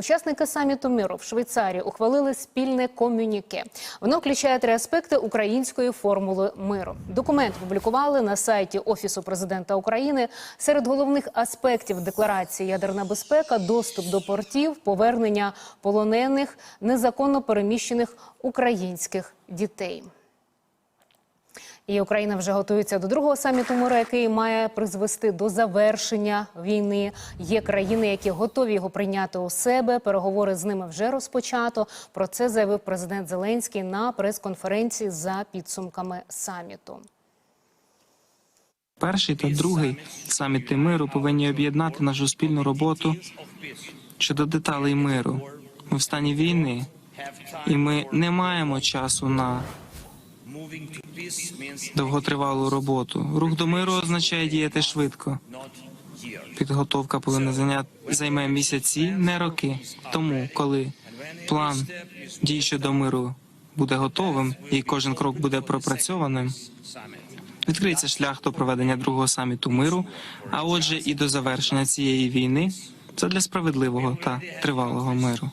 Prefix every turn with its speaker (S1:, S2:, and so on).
S1: Учасники саміту миру в Швейцарії ухвалили спільне комюніке. Воно включає три аспекти української формули миру. Документ публікували на сайті Офісу президента України. Серед головних аспектів декларації ядерна безпека, доступ до портів, повернення полонених, незаконно переміщених українських дітей. І Україна вже готується до другого саміту миру, який має призвести до завершення війни. Є країни, які готові його прийняти у себе. Переговори з ними вже розпочато. Про це заявив президент Зеленський на прес-конференції за підсумками саміту.
S2: Перший та другий саміти миру повинні об'єднати нашу спільну роботу щодо деталей миру. Ми в стані війни, і ми не маємо часу на довготривалу роботу. Рух до миру означає діяти швидко. Підготовка повинна зайняти займе місяці, не роки. Тому, коли план дій щодо миру буде готовим і кожен крок буде пропрацьованим, відкриється шлях до проведення другого саміту миру, а отже, і до завершення цієї війни. Це для справедливого та тривалого миру.